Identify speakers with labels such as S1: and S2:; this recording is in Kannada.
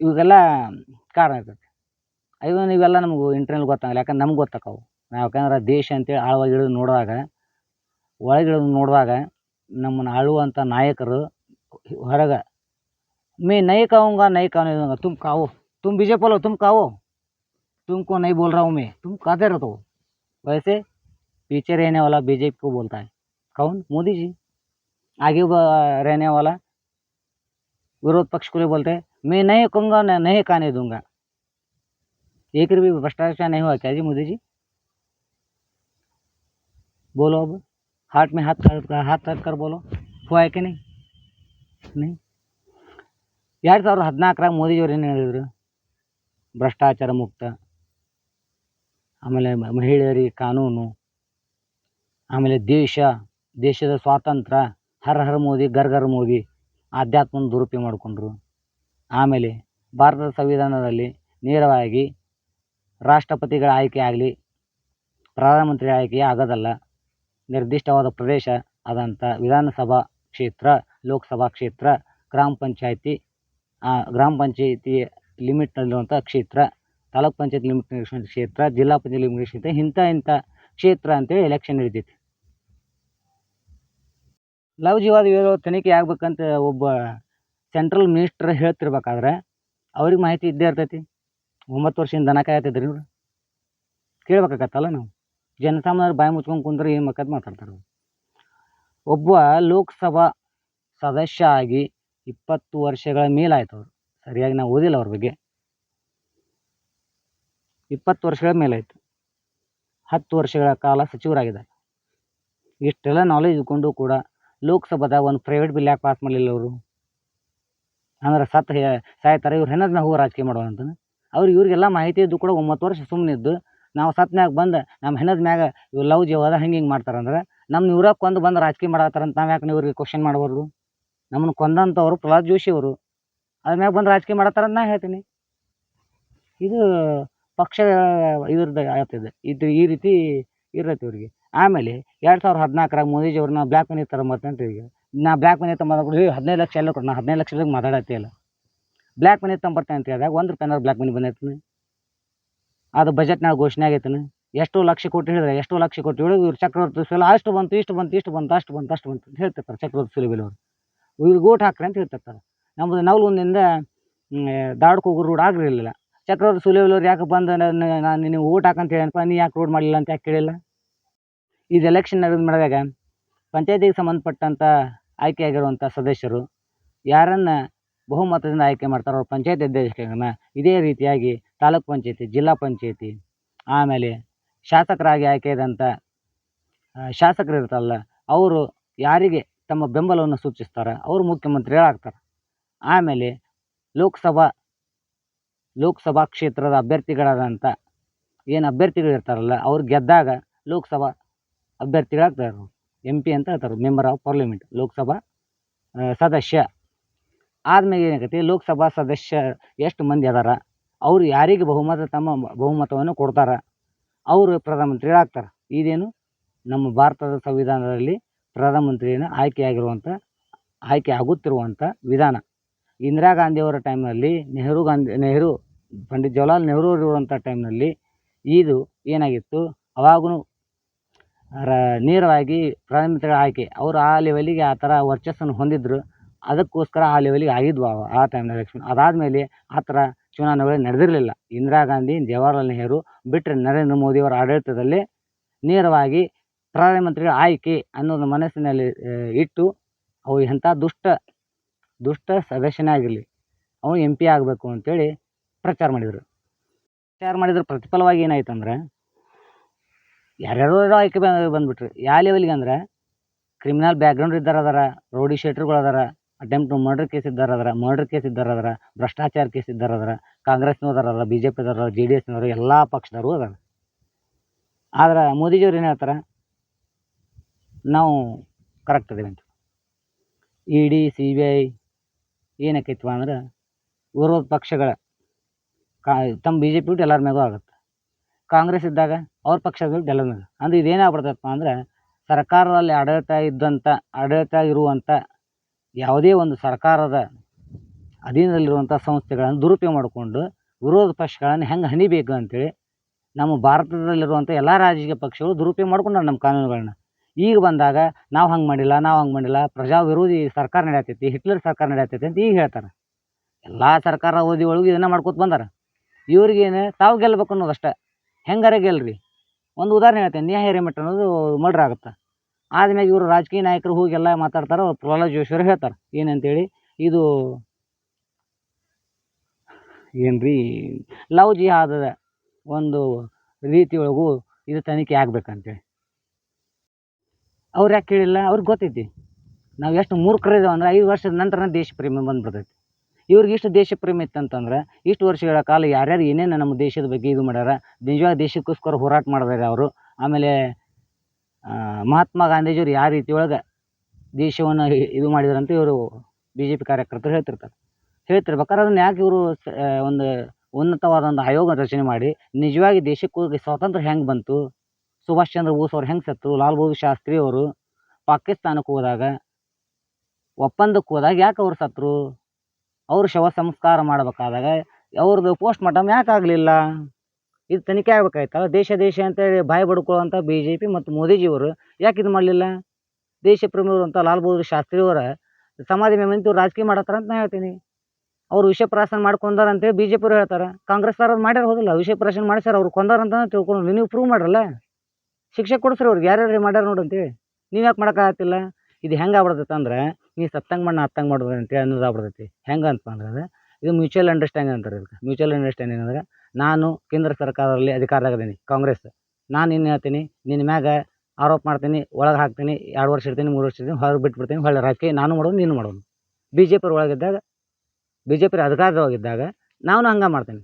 S1: ಇವಾಗೆಲ್ಲ ಕಾರಣ ಇರ್ತೈತಿ ಇವನ್ ಇವೆಲ್ಲ ನಮಗೂ ಇಂಟರ್ನಲ್ ಗೊತ್ತಾಗಲ್ಲ ಯಾಕಂದ್ರೆ ನಮ್ಗೆ ಗೊತ್ತಾಕವು ನಾವು ಯಾಕಂದ್ರೆ ದೇಶ ಅಂತೇಳಿ ಆಳವಾಗಿ ಇಳಿದು ನೋಡುವಾಗ ಒಳಗೆ ಇಳಿದು ನೋಡುವಾಗ ನಮ್ಮನ್ನು ಆಳುವಂಥ ನಾಯಕರು ಹೊರಗೆ मैं नहीं कहूँगा नहीं कहने दूंगा तुम कहो तुम बीजेपी बोलो तुम कहो तुमको नहीं बोल रहा हूँ मैं तुम कहते रहो तो वैसे पीछे रहने वाला बीजेपी को बोलता है कौन मोदी जी आगे ब- रहने वाला विरोध पक्ष को लिए बोलते हैं मैं नहीं कहूँगा न- नहीं कहने दूंगा एक भी भ्रष्टाचार नहीं हुआ क्या जी मोदी जी बोलो अब हाथ में हाथ कर हाथ रख कर बोलो हुआ है कि नहीं नहीं ಎರಡು ಸಾವಿರದ ಹದಿನಾಲ್ಕರಾಗ ಮೋದಿಜಿಯವ್ರು ಏನು ಹೇಳಿದರು ಭ್ರಷ್ಟಾಚಾರ ಮುಕ್ತ ಆಮೇಲೆ ಮ- ಮಹಿಳೆಯರಿಗೆ ಕಾನೂನು ಆಮೇಲೆ ದೇಶ ದೇಶದ ಸ್ವಾತಂತ್ರ್ಯ ಹರ ಹರ ಮೋದಿ ಗರ್ ಗರ್ ಮೋದಿ ಆಧ್ಯಾತ್ಮನ ದುರುಪಯೋಗ ಮಾಡಿಕೊಂಡ್ರು ಆಮೇಲೆ ಭಾರತದ ಸಂವಿಧಾನದಲ್ಲಿ ನೇರವಾಗಿ ರಾಷ್ಟ್ರಪತಿಗಳ ಆಯ್ಕೆ ಆಗಲಿ ಪ್ರಧಾನಮಂತ್ರಿ ಆಯ್ಕೆ ಆಗೋದಲ್ಲ. ನಿರ್ದಿಷ್ಟವಾದ ಪ್ರದೇಶ ಆದಂಥ ವಿಧಾನಸಭಾ ಕ್ಷೇತ್ರ, ಲೋಕಸಭಾ ಕ್ಷೇತ್ರ, ಗ್ರಾಮ ಪಂಚಾಯಿತಿ ಗ್ರಾಮ ಪಂಚಾಯಿತಿ ಲಿಮಿಟ್ನಲ್ಲಿರುವಂಥ ಕ್ಷೇತ್ರ, ತಾಲೂಕು ಪಂಚಾಯತ್ ಲಿಮಿಟ್ ಕ್ಷೇತ್ರ, ಜಿಲ್ಲಾ ಪಂಚಾಯತ್ ಲಿಮಿಟ್ ಕ್ಷೇತ್ರ, ಇಂಥ ಇಂಥ ಕ್ಷೇತ್ರ ಅಂತೇಳಿ ಎಲೆಕ್ಷನ್ ನಡೀತೈತಿ. ಲವ್ ವಿವಾದ ತನಿಖೆ ಆಗ್ಬೇಕಂತ ಒಬ್ಬ ಸೆಂಟ್ರಲ್ ಮಿನಿಸ್ಟ್ರ್ ಹೇಳ್ತಿರ್ಬೇಕಾದ್ರೆ ಅವ್ರಿಗೆ ಮಾಹಿತಿ ಇದ್ದೇ ಇರ್ತೈತಿ. ಒಂಬತ್ತು ವರ್ಷದಿಂದ ದನ ಕಾಯತ್ತಿದ್ರಿ ಇವ್ರು. ಕೇಳ್ಬೇಕಾಗತ್ತಲ್ಲ ನಾವು? ಜನಸಾಮಾನ್ಯರು ಬಾಯಿ ಮುಚ್ಕೊಂಡು ಕುಂದ್ರೆ ಏನು ಬೇಕಾದ್ ಮಾತಾಡ್ತಾರೆ. ಒಬ್ಬ ಲೋಕಸಭಾ ಸದಸ್ಯ ಆಗಿ ಇಪ್ಪತ್ತು ವರ್ಷಗಳ ಮೇಲಾಯ್ತು ಅವರು. ಸರಿಯಾಗಿ ನಾವು ಓದಿಲ್ಲ ಅವ್ರ ಬಗ್ಗೆ. ಇಪ್ಪತ್ತು ವರ್ಷಗಳ ಮೇಲಾಯಿತು ಹತ್ತು ವರ್ಷಗಳ ಕಾಲ ಸಚಿವರಾಗಿದ್ದಾರೆ. ಇಷ್ಟೆಲ್ಲ ನಾಲೆಜ್ ಇಟ್ಕೊಂಡು ಕೂಡ ಲೋಕಸಭಾದ ಒಂದು ಪ್ರೈವೇಟ್ ಬಿಲ್ ಯಾಕೆ ಪಾಸ್ ಮಾಡಲಿಲ್ಲ ಅವರು? ಅಂದ್ರೆ ಸತ್ತು ಹೇ- ಸಾಯ್ತಾರೆ, ಇವ್ರು ಹೆಣದ ನಾವು ರಾಜಕೀಯ ಮಾಡೋಣ ಅಂತ ಅವ್ರು ಇವ್ರಿಗೆಲ್ಲ ಮಾಹಿತಿ ಇದ್ದು ಕೂಡ ಒಂಬತ್ತು ವರ್ಷ ಸುಮ್ಮನೆ ಇದ್ದು, ನಾವು ಸತ್ ಮ್ಯಾಗ ಬಂದು ನಮ್ಮ ಹೆಣದ ಮ್ಯಾಗ ಇವ್ ಲವ್ ಜೀವದ ಹಂಗೆ ಹಿಂಗೆ ಮಾಡ್ತಾರಂದ್ರೆ ನಮ್ಮ ಇವ್ರಾಗ ಕೊಂದು ಬಂದು ರಾಜಕೀಯ ಮಾಡತ್ತಾರಂತ ನಾವು ಯಾಕೆ ಇವ್ರಿಗೆ ಕ್ವಶನ್ ಮಾಡಬಾರ್ದು? ನಮ್ಮನ್ನು ಕೊಂದಂಥವ್ರು ಪ್ರಹ್ಲಾದ್ ಜೋಶಿ ಅವರು, ಅದ್ರ ಮ್ಯಾಗ ಬಂದು ರಾಜಕೀಯ ಮಾಡತ್ತಾರಂತ ನಾ ಹೇಳ್ತೀನಿ. ಇದು ಪಕ್ಷ ಇದ್ರದ್ದು ಆಗ್ತದೆ ಇದು ಈ ರೀತಿ ಇರತ್ತೆ ಇವ್ರಿಗೆ. ಆಮೇಲೆ ಎರಡು ಸಾವಿರದ ಹದಿನಾಲ್ಕರಾಗ ಮೋದಿಜಿ ಅವ್ರನ್ನ ಬ್ಲ್ಯಾಕ್ ಮನಿ ಅಂತ ಈಗ ನಾ ಬ್ಲ್ಯಾಕ್ ಮನಿ ತಮ್ಮ ಹದಿನೈದು ಲಕ್ಷ ಎಲ್ಲ ಕೊಡು. ನಾ ಹದಿನೈದು ಲಕ್ಷದಾಗ ಮಾತಾಡತ್ತಿ ಅಲ್ಲ. ಬ್ಲ್ಯಾಕ್ ಮನಿ ತಗೊಂಬರ್ತೇನೆ ಅಂತ ಹೇಳಿದಾಗ ಒಂದು ರೂಪಾಯಿನಾರು ಬ್ಲ್ಯಾಕ್ ಮನಿ ಬಂದೈತಿ ಅದು ಬಜೆಟ್ನಾಗ ಘೋಷಣೆ ಆಗೈತನ. ಎಷ್ಟು ಲಕ್ಷ ಕೊಟ್ಟು ಹೇಳಿದ್ರೆ, ಎಷ್ಟು ಲಕ್ಷ ಕೊಟ್ಟು ಹೇಳಿ ಇವ್ರು ಚಕ್ರವರ್ತಿ ಸುಲ ಅಷ್ಟು ಬಂತು, ಇಷ್ಟು ಬಂತು ಇಷ್ಟು ಬಂತು, ಅಷ್ಟು ಬಂತು ಅಷ್ಟು ಬಂತು ಅಂತ ಹೇಳ್ತಿರ್ತಾರೆ ಚಕ್ರವರ್ತಿ ಸುಲಿಬೆಲೆ ಅವರು ಇವ್ರಿಗೆ ಓಟ್ ಹಾಕ್ರಿ ಅಂತ ಹೇಳ್ತಿರ್ತಾರೆ. ನಮ್ಮದು ನವಲುಂದಿಂದ ದಾಡ್ಕ ಹೋಗೋ ರೋಡ್ ಆಗಿರಲಿಲ್ಲ ಚಕ್ರವರ್ತಿ ಸುಲಿಬೆಲೆ ಯಾಕೆ ಬಂದು ನಾನು ನೀವು ಓಟ್ ಹಾಕಂತ ಹೇಳಪ್ಪ ನೀ ಯಾಕೆ ರೋಡ್ ಮಾಡಲಿಲ್ಲ ಅಂತ ಯಾಕೆ ಕೇಳಿಲ್ಲ? ಇದು ಎಲೆಕ್ಷನ್ ಮಾಡಿದಾಗ, ಪಂಚಾಯತಿಗೆ ಸಂಬಂಧಪಟ್ಟಂಥ ಆಯ್ಕೆಯಾಗಿರುವಂಥ ಸದಸ್ಯರು ಯಾರನ್ನು ಬಹುಮತದಿಂದ ಆಯ್ಕೆ ಮಾಡ್ತಾರೋ ಅವ್ರು ಪಂಚಾಯತ್ ಅಧ್ಯಕ್ಷರನ್ನ ಇದೇ ರೀತಿಯಾಗಿ ತಾಲೂಕ್ ಪಂಚಾಯತಿ, ಜಿಲ್ಲಾ ಪಂಚಾಯತಿ, ಆಮೇಲೆ ಶಾಸಕರಾಗಿ ಆಯ್ಕೆಯಾದಂಥ ಶಾಸಕರು ಇರ್ತಾರಲ್ಲ, ಅವರು ಯಾರಿಗೆ ತಮ್ಮ ಬೆಂಬಲವನ್ನು ಸೂಚಿಸ್ತಾರೆ? ಅವರು ಮುಖ್ಯಮಂತ್ರಿಗಳಾಗ್ತಾರೆ. ಆಮೇಲೆ ಲೋಕಸಭಾ ಲೋಕಸಭಾ ಕ್ಷೇತ್ರದ ಅಭ್ಯರ್ಥಿಗಳಾದಂಥ ಏನು ಅಭ್ಯರ್ಥಿಗಳು ಇರ್ತಾರಲ್ಲ, ಅವ್ರು ಗೆದ್ದಾಗ ಲೋಕಸಭಾ ಅಭ್ಯರ್ಥಿಗಳಾಗ್ತಾರೆ. ಎಂ ಪಿ ಅಂತ ಹೇಳ್ತಾರೆ ಮೆಂಬರ್ ಆಫ್ ಪಾರ್ಲಿಮೆಂಟ್ ಲೋಕಸಭಾ ಸದಸ್ಯ. ಆದ್ಮೇಲೆ ಏನಾಗೈತಿ ಲೋಕಸಭಾ ಸದಸ್ಯ ಎಷ್ಟು ಮಂದಿ ಅದಾರ, ಅವ್ರು ಯಾರಿಗೆ ಬಹುಮತ, ತಮ್ಮ ಬಹುಮತವನ್ನು ಕೊಡ್ತಾರೆ, ಅವರು ಪ್ರಧಾನಮಂತ್ರಿಗಳಾಗ್ತಾರೆ ಇದೇನು? ನಮ್ಮ ಭಾರತದ ಸಂವಿಧಾನದಲ್ಲಿ ಪ್ರಧಾನಮಂತ್ರಿಯನ್ನು ಆಯ್ಕೆಯಾಗಿರುವಂಥ, ಆಯ್ಕೆ ಆಗುತ್ತಿರುವಂಥ ವಿಧಾನ. ಇಂದಿರಾ ಗಾಂಧಿಯವರ ಟೈಮ್ನಲ್ಲಿ ನೆಹರು ಗಾಂಧಿ, ನೆಹರು, ಪಂಡಿತ್ ಜವಾಹರ್ಲಾಲ್ ನೆಹರು ಇರುವಂಥ ಟೈಮ್ನಲ್ಲಿ ಇದು ಏನಾಗಿತ್ತು? ಅವಾಗೂ ರ, ನೇರವಾಗಿ ಪ್ರಧಾನಮಂತ್ರಿಗಳ ಆಯ್ಕೆ. ಅವರು ಆ ಲೆವೆಲಿಗೆ ಆ ಥರ ವರ್ಚಸ್ಸನ್ನು ಹೊಂದಿದ್ರು. ಅದಕ್ಕೋಸ್ಕರ ಆ ಲೆವೆಲಿಗೆ ಆಗಿದ್ವು ಅವ, ಆ ಟೈಮ್ನಲ್ಲಿ ಎಲೆಕ್ಷನ್ ಅದಾದಮೇಲೆ ಆ ಥರ ಚುನಾವಣೆಗಳು ನಡೆದಿರಲಿಲ್ಲ. ಇಂದಿರಾ ಗಾಂಧಿ, ಜವಾಹರ್ಲಾಲ್ ನೆಹರು ಬಿಟ್ಟರೆ ನರೇಂದ್ರ ಮೋದಿಯವರ ಆಡಳಿತದಲ್ಲಿ ನೇರವಾಗಿ ಪ್ರಧಾನಮಂತ್ರಿಗಳ ಆಯ್ಕೆ ಅನ್ನೋದು ಮನಸ್ಸಿನಲ್ಲಿ ಇಟ್ಟು ಅವು ಎಂಥ ದುಷ್ಟ ದುಷ್ಟ ಸದಸ್ಯನೇ ಆಗಿರಲಿ. ಅವನು ಎಂ ಪಿ ಆಗಬೇಕು ಅಂತೇಳಿ ಪ್ರಚಾರ ಮಾಡಿದರು. ಪ್ರಚಾರ ಮಾಡಿದ್ರ. ಪ್ರತಿಫಲವಾಗಿ ಏನಾಯ್ತು ಅಂದ್ರೆ ಯಾರ್ಯಾರೋ ಆಯ್ಕೆ ಬಂದ್ಬಿಟ್ರು. ಯಾವ ಲೆವೆಲ್ಗೆ ಅಂದ್ರೆ ಕ್ರಿಮಿನಲ್ ಬ್ಯಾಕ್ಗ್ರೌಂಡ್ ಇದ್ದಾರೆ ಅದಾರ ರೌಡಿ ಶೀಟರ್ಗಳು ಅದಾರ ಅಟೆಂಪ್ಟ್ ಟು ಮರ್ಡರ್ ಕೇಸ್ ಇದ್ದಾರೆ ಅದಾರ ಮರ್ಡರ್ ಕೇಸ್ ಇದ್ದಾರೆ ಅದಾರ, ಭ್ರಷ್ಟಾಚಾರ ಕೇಸ್ ಇದ್ದಾರೆ ಅದಾರ, ಕಾಂಗ್ರೆಸ್ನವ್ರು ಅದಾರ ಬಿ ಜೆ ಪಿ ಅದಾರ, ಜೆ ಡಿ ಎಸ್ನವರು, ಎಲ್ಲ ಪಕ್ಷದವರು ಅದಾರ. ಆದ್ರೆ ಮೋದಿಜಿಯವ್ರು ಏನು ಹೇಳ್ತಾರೆ, ನಾವು ಕರೆಕ್ಟ್ ಅದೇವೆ ಅಂತ. E D C B I ಏನಕ್ಕೈತವ ಅಂದ್ರೆ, ವಿರೋಧ ಪಕ್ಷಗಳ, ಕಾ ತಮ್ಮ ಬಿ ಜೆ ಪಿ ಬಿಟ್ಟು ಎಲ್ಲರ ಮ್ಯಾಗೂ ಆಗುತ್ತೆ. ಕಾಂಗ್ರೆಸ್ ಇದ್ದಾಗ ಅವ್ರ ಪಕ್ಷ ಗೆಲ್ಲೋದಿಲ್ಲ. ಅಂದ್ರೆ ಇದೇನಾಗ್ಬಿಡ್ತಪ್ಪ ಅಂದ್ರೆ ಸರ್ಕಾರದಲ್ಲಿ ಆಡಳಿತ ಇದ್ದಂಥ ಆಡಳಿತ ಇರುವಂಥ ಯಾವುದೇ ಒಂದು ಸರ್ಕಾರದ ಅಧೀನದಲ್ಲಿರುವಂಥ ಸಂಸ್ಥೆಗಳನ್ನು ದುರುಪಯೋಗ ಮಾಡಿಕೊಂಡು ವಿರೋಧ ಪಕ್ಷಗಳನ್ನು ಹೆಂಗೆ ಹನಿಬೇಕು ಅಂತೇಳಿ ನಮ್ಮ ಭಾರತದಲ್ಲಿರುವಂಥ ಎಲ್ಲ ರಾಜಕೀಯ ಪಕ್ಷಗಳು ದುರುಪಯೋಗ ಮಾಡ್ಕೊಂಡಾರೆ ನಮ್ಮ ಕಾನೂನುಗಳನ್ನ. ಈಗ ಬಂದಾಗ ನಾವು ಹಂಗೆ ಮಾಡಿಲ್ಲ, ನಾವು ಹಂಗೆ ಮಾಡಿಲ್ಲ ಪ್ರಜಾ ವಿರೋಧಿ ಸರ್ಕಾರ ನಡೆಯತೈತಿ, ಹಿಟ್ಲರ್ ಸರ್ಕಾರ ನಡೆಯತೈತಿ ಅಂತ ಈಗ ಹೇಳ್ತಾರೆ. ಎಲ್ಲ ಸರ್ಕಾರ ಅವಧಿ ಒಳಗೆ ಇದನ್ನು ಮಾಡ್ಕೊತ ಬಂದಾರ. ಇವ್ರಿಗೇನು ತಾವು ಗೆಲ್ಲಬೇಕು ಅನ್ನೋದು ಅಷ್ಟೇ ಹೆಂಗಾರ ಗೆಲ್ರಿ? ಒಂದು ಉದಾಹರಣೆ ಹೇಳ್ತೇನೆ ನ್ಯಾಯ ಹಿರೇಮಠ ಅನ್ನೋದು ಮರ್ಡ್ರ್ ಆಗುತ್ತೆ. ಆದ್ಮೇಲೆ ಇವರು ರಾಜಕೀಯ ನಾಯಕರು ಹೋಗಿ ಎಲ್ಲ ಮಾತಾಡ್ತಾರೆ ಪ್ರಹ್ಲಾದ್ ಜೋಶಿಯವರು ಹೇಳ್ತಾರೆ. ಏನಂತೇಳಿ, ಇದು ಏನು ರೀ ಲವ್ ಜಿಹಾದದ ಒಂದು ರೀತಿ ಒಳಗೂ ಇದು ತನಿಖೆ ಆಗ್ಬೇಕಂತೇಳಿ. ಅವ್ರು ಯಾಕೆ ಕೇಳಿಲ್ಲ? ಅವ್ರಿಗೆ ಗೊತ್ತೈತಿ. ನಾವು ಎಷ್ಟು ಮೂರ್ಖರಿದ್ದೇವೆ ಅಂದ್ರೆ ಐದು ವರ್ಷದ ನಂತರ ದೇಶ ಪ್ರೇಮ ಬಂದ್ಬಿಡ್ತೈತಿ. ಇವ್ರಿಗೆ ಇಷ್ಟು ದೇಶ ಪ್ರೇಮ ಇತ್ತಂತಂದ್ರೆ, ಇಷ್ಟು ವರ್ಷಗಳ ಕಾಲ ಯಾರ್ಯಾರು ಏನೇನು ನಮ್ಮ ದೇಶದ ಬಗ್ಗೆ ಇದು ಮಾಡ್ಯಾರ, ನಿಜವಾಗ ದೇಶಕ್ಕೋಸ್ಕರ ಹೋರಾಟ ಮಾಡಿದಾರೆ ಅವರು. ಆಮೇಲೆ ಮಹಾತ್ಮ ಗಾಂಧೀಜಿಯವ್ರು ಯಾವ ರೀತಿ ಒಳಗೆ ದೇಶವನ್ನು ಇದು ಮಾಡಿದಾರಂತ ಇವರು ಬಿ ಜೆ ಪಿ ಕಾರ್ಯಕರ್ತರು ಹೇಳ್ತಿರ್ತಾರೆ. ಹೇಳ್ತಿರ್ಬೇಕಾದ್ರೆ ಅದನ್ನು ಯಾಕೆ ಇವರು ಒಂದು ಉನ್ನತವಾದ ಒಂದು ಆಯೋಗ ರಚನೆ ಮಾಡಿ, ನಿಜವಾಗಿ ದೇಶಕ್ಕೋಗಿ ಸ್ವಾತಂತ್ರ್ಯ ಹೆಂಗೆ ಬಂತು? ಸುಭಾಷ್ ಚಂದ್ರ ಬೋಸ್ ಅವ್ರು ಹೆಂಗೆ ಸತ್ತು? ಲಾಲ್ ಬಹದ್ದೂರ್ ಶಾಸ್ತ್ರಿ ಅವರು ಪಾಕಿಸ್ತಾನಕ್ಕೆ ಹೋದಾಗ, ಒಪ್ಪಂದಕ್ಕೆ ಹೋದಾಗ ಯಾಕೆ ಅವ್ರು ಸತ್ರು? ಅವ್ರ ಶವ ಸಂಸ್ಕಾರ ಮಾಡಬೇಕಾದಾಗ ಅವ್ರದ್ದು ಪೋಸ್ಟ್ ಮಾರ್ಟಮ್ ಯಾಕೆ ಆಗಲಿಲ್ಲ? ಇದು ತನಿಖೆ ಆಗ್ಬೇಕಾಯ್ತಲ್ಲ? ದೇಶ ದೇಶ ಅಂತೇಳಿ ಬಾಯಿ ಬಡ್ಕೊಳ್ಳುವಂಥ ಬಿ ಜೆ ಪಿ ಮತ್ತು ಮೋದಿಜಿಯವರು ಯಾಕೆ ಇದು ಮಾಡಲಿಲ್ಲ? ದೇಶ ಪ್ರೇಮಿಯವರು ಅಂತ ಲಾಲ್ ಬಹದ್ದೂರ್ ಶಾಸ್ತ್ರಿ ಅವರ ಸಮಾಧಿ ಮೇಲೆ ನಿಂತು ರಾಜಕೀಯ ಮಾಡತ್ತಾರ ಅಂತ ನಾ ಹೇಳ್ತೀನಿ. ಅವ್ರು ವಿಷ ಪ್ರಾಶನ ಮಾಡ್ಕೊಂಡಾರ ಅಂತೇಳಿ ಬಿ ಜೆ ಪಿಯವ್ರು ಹೇಳ್ತಾರೆ. ಕಾಂಗ್ರೆಸ್ ಅವ್ರು ಮಾಡ್ಯಾರ ಹೋದಿಲ್ಲ? ವಿಷ ಪ್ರಾಶನ ಸರ್ ಅವ್ರು ಕೊಂದಾರ ಅಂತ ತಿಳ್ಕೊಂಡು ನೀವು ಪ್ರೂವ್ ಮಾಡ್ರಲ್ಲ? ಶಿಕ್ಷೆ ಕೊಡಿಸ್ರಿ ಅವ್ರಿಗೆ. ಯಾರ್ಯಾರು ಮಾಡ್ಯಾರ ನೋಡಿ ಅಂತೇಳಿ ನೀವು ಯಾಕೆ ಮಾಡೋಕ್ಕಾಗತ್ತಿಲ್ಲ ಇದು ಹೆಂಗೆ ಆಗ್ಬಿಡ್ತೈತೆ ಅಂದ್ರೆ ನೀ ಸತ್ತಂಗೆ ನಾ ಅತ್ತಂಗೆ ಮಾಡ್ಬೋದು ಅಂತೇಳಿ ಅನ್ನೋದು ಆಗ್ಬಿಡ್ತೈತಿ. ಹೆಂಗೆ ಅಂತ ಅಂದ್ರೆ ಇದು ಮ್ಯೂಚುವಲ್ ಅಂಡರ್ಸ್ಟ್ಯಾಂಡಿಂಗ್ ಅಂತಾರೆ ಇದಕ್ಕೆ. ಮ್ಯೂಚುವಲ್ ಅಂಡರ್ಸ್ಟ್ಯಾಂಡಿಂಗ್ ಅಂದ್ರೆ ನಾನು ಕೇಂದ್ರ ಸರ್ಕಾರದಲ್ಲಿ ಅಧಿಕಾರದಾಗದೀನಿ, ಕಾಂಗ್ರೆಸ್. ನಾನು ಏನು ಹೇಳ್ತೀನಿ ನಿನ್ನ ಮ್ಯಾಗ ಆರೋಪ ಮಾಡ್ತೀನಿ, ಒಳಗೆ ಹಾಕ್ತೀನಿ, ಎರಡು ವರ್ಷ ಇರ್ತೀನಿ ಮೂರು ವರ್ಷ ಇರ್ತೀನಿ ಹೊರಗೆ ಬಿಟ್ಬಿಡ್ತೀನಿ ಹೊಳ್ಳಿ ರಾಜಕೀಯ ನಾನು ಮಾಡೋದು, ನೀನು ಮಾಡೋದು. ಬಿ ಜೆ ಪಿ ಒಳಗಿದ್ದಾಗ ಬಿ ಜೆ ಪಿ ಅಧಿಕಾರದೊಳಗಿದ್ದಾಗ, ನಾನು ಹಂಗೆ ಮಾಡ್ತೀನಿ.